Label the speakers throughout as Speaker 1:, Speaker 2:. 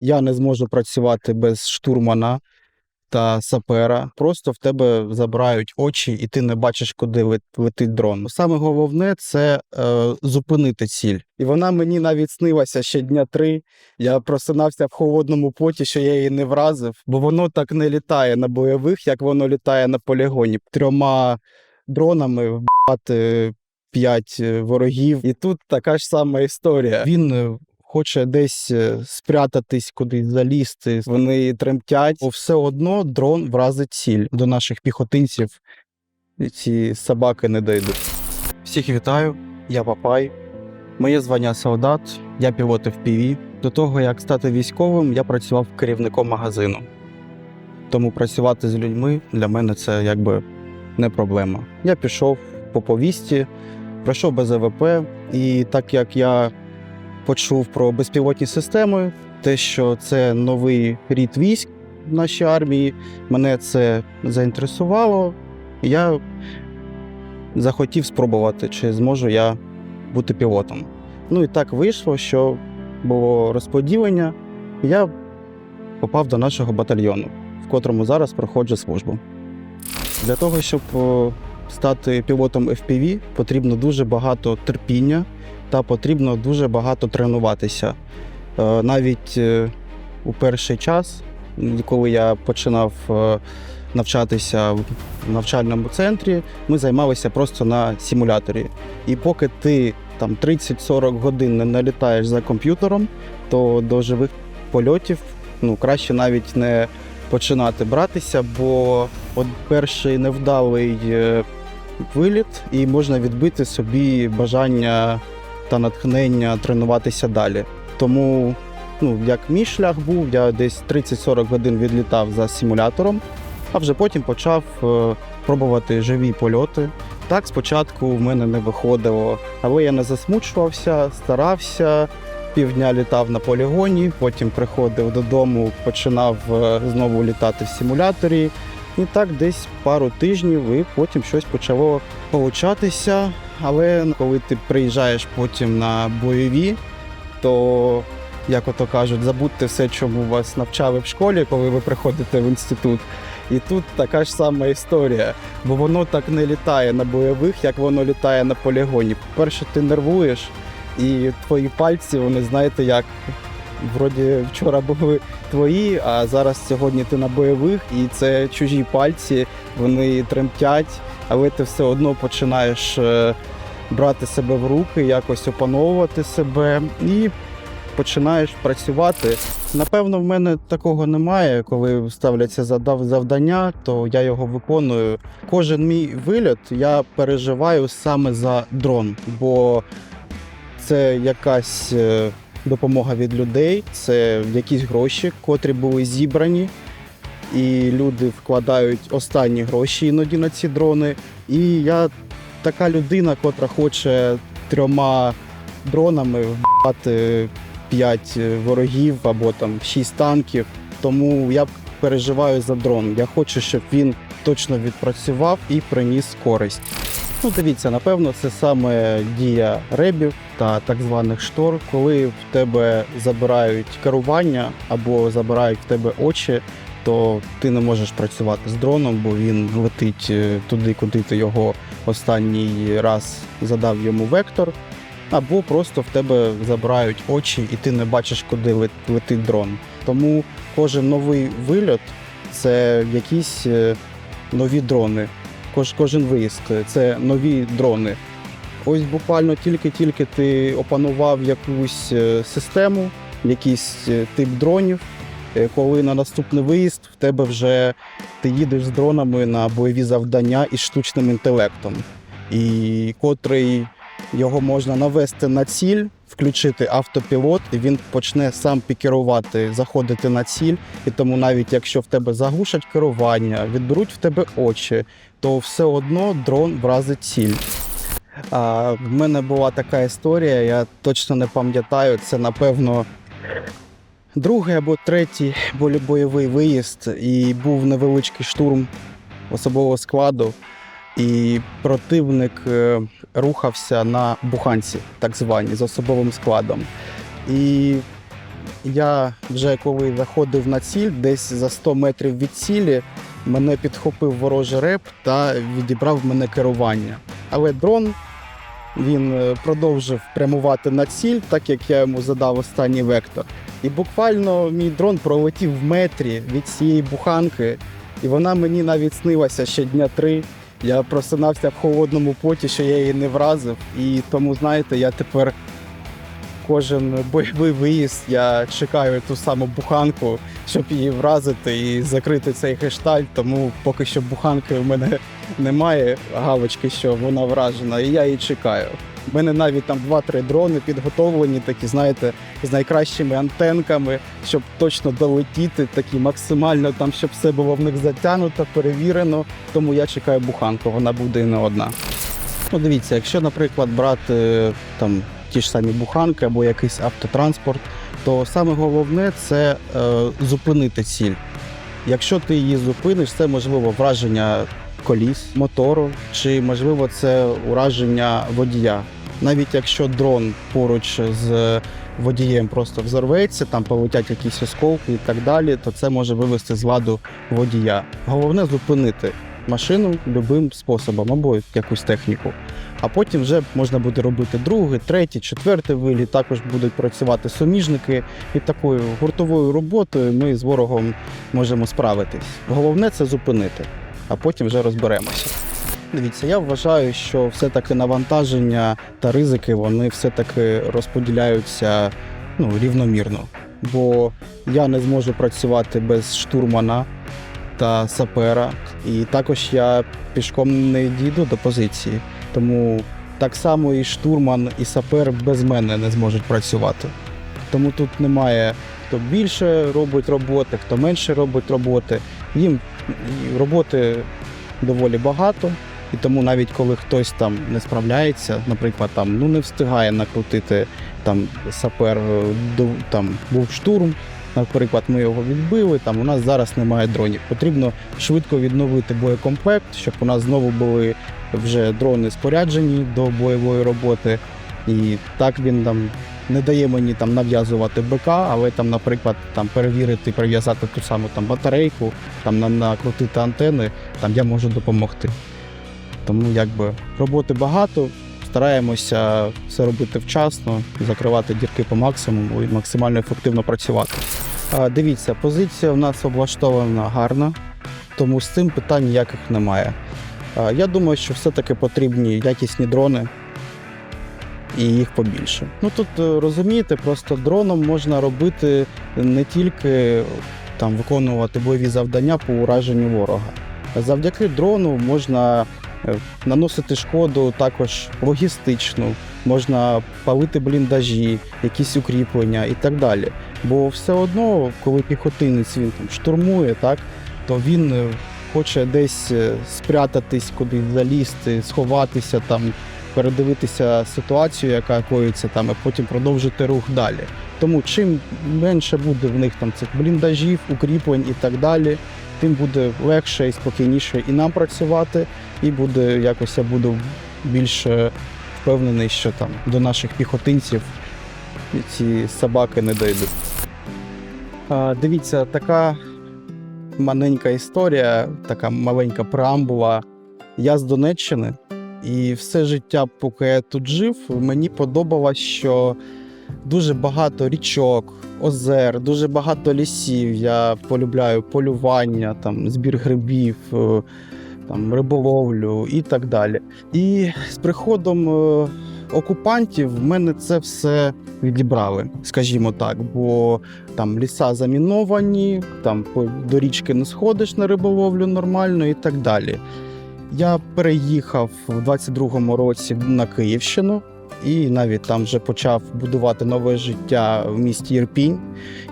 Speaker 1: я не зможу працювати без штурмана та сапера. Просто в тебе забирають очі, і ти не бачиш, куди летить дрон. Саме головне це е, зупинити ціль. І вона мені навіть снилася ще дня три. Я просинався в холодному поті, що я її не вразив, бо воно так не літає на бойових, як воно літає на полігоні. Трьома дронами вбивати п'ять е, ворогів. І тут така ж сама історія. Він е, хоче десь е, спрятатись, кудись залізти. Вони тремтять, бо все одно дрон вразить ціль до наших піхотинців. Ці собаки не дійдуть. Всіх вітаю, я Папай. Моє звання солдат, я пілот FPV. До того, як стати військовим, я працював керівником магазину. Тому працювати з людьми для мене це якби не проблема. Я пішов по повісті, пройшов без АВП, і так як я почув про безпілотні системи, те, що це новий рід військ в нашій армії, мене це заінтересувало. Я захотів спробувати, чи зможу я бути пілотом. Ну і так вийшло, що було розподілення. Я попав до нашого батальйону, в котрому зараз проходжу службу. Для того, щоб стати пілотом FPV, потрібно дуже багато терпіння та потрібно дуже багато тренуватися. Е, Навіть е, у перший час, коли я починав е, навчатися в навчальному центрі, ми займалися просто на симуляторі. І поки ти там 30-40 годин не налітаєш за комп'ютером, то до живих польотів ну, краще навіть не починати братися, бо от перший невдалий виліт, і можна відбити собі бажання та натхнення тренуватися далі. Тому, ну, як мій шлях був, я десь 30-40 годин відлітав за симулятором, а вже потім почав е, пробувати живі польоти. Так, спочатку в мене не виходило, але я не засмучувався, старався. Півдня літав на полігоні, потім приходив додому, починав е, знову літати в симуляторі. І так десь пару тижнів, і потім щось почало получатися. Але коли ти приїжджаєш потім на бойові, то, як ото кажуть, забудьте все, чому вас навчали в школі, коли ви приходите в інститут. І тут така ж сама історія, бо воно так не літає на бойових, як воно літає на полігоні. По-перше, ти нервуєш, і твої пальці, вони знаєте, як вроді вчора були твої, а зараз сьогодні ти на бойових, і це чужі пальці, вони тремтять, але ти все одно починаєш е, брати себе в руки, якось опановувати себе і починаєш працювати. Напевно, в мене такого немає. Коли ставляться завдання, то я його виконую. Кожен мій виліт я переживаю саме за дрон, бо це якась е, допомога від людей, це якісь гроші, котрі були зібрані. І люди вкладають останні гроші іноді на ці дрони. І я така людина, котра хоче трьома дронами вбивати 5 ворогів або там 6 танків. Тому я переживаю за дрон. Я хочу, щоб він точно відпрацював і приніс користь. Ну, дивіться, напевно, це саме дія ребів та так званих штор, коли в тебе забирають керування або забирають в тебе очі, то ти не можеш працювати з дроном, бо він летить е, туди, куди ти його останній раз задав йому вектор. Або просто в тебе забирають очі, і ти не бачиш, куди летить дрон. Тому кожен новий вильот це якісь е, нові дрони. Кож, кожен виїзд це нові дрони. Ось буквально тільки-тільки ти опанував якусь е, систему, якийсь тип дронів. Е, Коли на наступний виїзд в тебе вже ти їдеш з дронами на бойові завдання із штучним інтелектом, і котрий його можна навести на ціль, включити автопілот, і він почне сам пікерувати, заходити на ціль. І тому навіть якщо в тебе заглушать керування, відберуть в тебе очі, то все одно дрон вразить ціль. А, в мене була така історія, я точно не пам'ятаю, це напевно другий або третій бойовий виїзд, і був невеличкий штурм особового складу. І противник е, рухався на буханці, так звані, з особовим складом. І Я вже коли заходив на ціль, десь за 100 метрів від цілі, мене підхопив ворожий реп та відібрав мене керування. Але дрон він е, продовжив прямувати на ціль, так як я йому задав останній вектор. І буквально мій дрон пролетів в метрі від цієї буханки, і вона мені навіть снилася ще дня три. Я просинався в холодному поті, що я її не вразив. І тому, знаєте, я тепер кожен бойовий виїзд я чекаю ту саму буханку, щоб її вразити і закрити цей гештальт. Тому поки що буханки в мене немає галочки, що вона вражена, і я її чекаю. У мене навіть там 2-3 дрони підготовлені, такі, знаєте, з найкращими антенками, щоб точно долетіти, такі максимально там, щоб все було в них затягнуто, перевірено. Тому я чекаю буханку, вона буде і не одна. Ну, дивіться, якщо, наприклад, брати там ті ж самі буханки або якийсь автотранспорт, то саме головне це е, зупинити ціль. Якщо ти її зупиниш, це можливо враження коліс, мотору, чи можливо це ураження водія. Навіть якщо дрон поруч з водієм просто взорветься, там полетять якісь осколки і так далі, то це може вивести з ладу водія. Головне зупинити машину любим способом або якусь техніку. А потім вже можна буде робити другий, третій, четвертий виліт. Також будуть працювати суміжники. І такою гуртовою роботою ми з ворогом можемо справитись. Головне це зупинити, а потім вже розберемося. Дивіться, я вважаю, що все-таки навантаження та ризики вони все-таки розподіляються ну, рівномірно. Бо я не зможу працювати без штурмана та сапера, і також я пішком не дійду до позиції. Тому так само і штурман, і сапер без мене не зможуть працювати. Тому тут немає хто більше робить роботи, хто менше робить роботи. Їм роботи доволі багато. І тому навіть коли хтось там не справляється, наприклад, там ну не встигає накрутити там сапер, е, там був штурм. Наприклад, ми його відбили. Там у нас зараз немає дронів. Потрібно швидко відновити боєкомплект, щоб у нас знову були вже дрони споряджені до бойової роботи. І так він там не дає мені там нав'язувати БК, але там, наприклад, там перевірити, прив'язати ту саму там батарейку, там на- накрутити антени, там я можу допомогти. Тому якби роботи багато. Стараємося все робити вчасно, закривати дірки по максимуму і максимально ефективно працювати. Дивіться, позиція в нас облаштована гарно, тому з цим питань ніяких немає. Я думаю, що все-таки потрібні якісні дрони і їх побільше. Ну тут е, розумієте, просто дроном можна робити не тільки там виконувати бойові завдання по ураженню ворога. Завдяки дрону можна наносити шкоду також логістичну, можна палити бліндажі, якісь укріплення і так далі. Бо все одно, коли піхотинець він там штурмує, так, то він е, хоче десь е, спрятатись, кудись залізти, сховатися там, передивитися ситуацію, яка коїться там, і потім продовжити рух далі. Тому чим менше буде в них там цих бліндажів, укріплень і так далі, тим буде легше і спокійніше і нам працювати, і буде якось я буду більш е, впевнений, що там до наших піхотинців ці собаки не дійдуть. А, дивіться, така маленька історія, така маленька преамбула. Я з Донеччини, і все життя, поки я тут жив, мені подобалось, що дуже багато річок, озер, дуже багато лісів. Я полюбляю полювання, там, збір грибів, е, там, риболовлю і так далі. І з приходом е, окупантів в мене це все відібрали, скажімо так. Бо там ліса заміновані, там до річки не сходиш на риболовлю нормально і так далі. Я переїхав в 22-му році на Київщину і навіть там вже почав будувати нове життя в місті Ірпінь.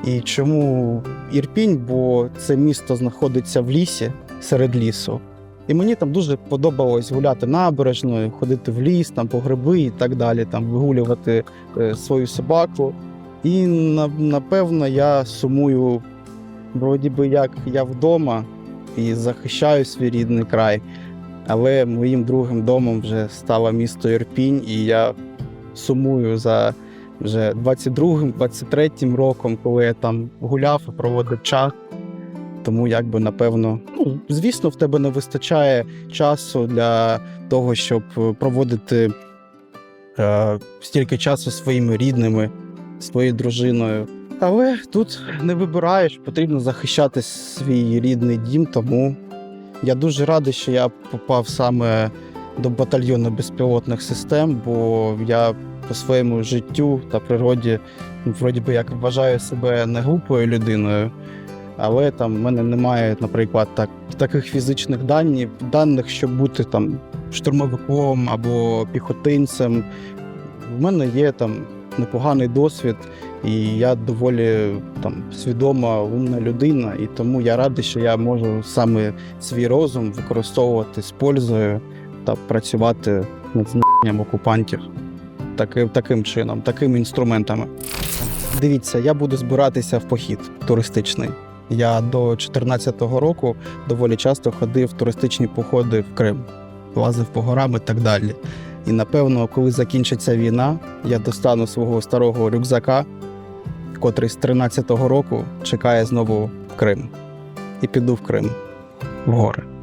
Speaker 1: І чому Ірпінь? Бо це місто знаходиться в лісі серед лісу. І мені там дуже подобалось гуляти набережною, ходити в ліс, там по гриби і так далі, там вигулювати е, свою собаку. І напевно я сумую, вроді би як я вдома і захищаю свій рідний край. Але моїм другим домом вже стало місто Ірпінь, і я сумую за вже 22-м, 23-м роком, коли я там гуляв і проводив час. Тому, якби, напевно, ну, звісно, в тебе не вистачає часу для того, щоб е, проводити е, стільки часу своїми рідними, своєю дружиною. Але тут не вибираєш, потрібно захищати свій рідний дім, тому я дуже радий, що я попав саме до батальйону безпілотних систем, бо я по своєму життю та природі, ну, вроді би як вважаю себе не глупою людиною, але там в мене немає, наприклад, так, таких фізичних даних, даних, щоб бути там штурмовиком або піхотинцем. В мене є там непоганий досвід, і я доволі там свідома, умна людина, і тому я радий, що я можу саме свій розум використовувати з пользою та працювати над знищенням окупантів таким, таким чином, такими інструментами. Дивіться, я буду збиратися в похід туристичний. Я до 2014 року доволі часто ходив в туристичні походи в Крим, лазив по горам і так далі. І напевно, коли закінчиться війна, я достану свого старого рюкзака, котрий з 13-го року чекає знову в Крим. І піду в Крим в гори.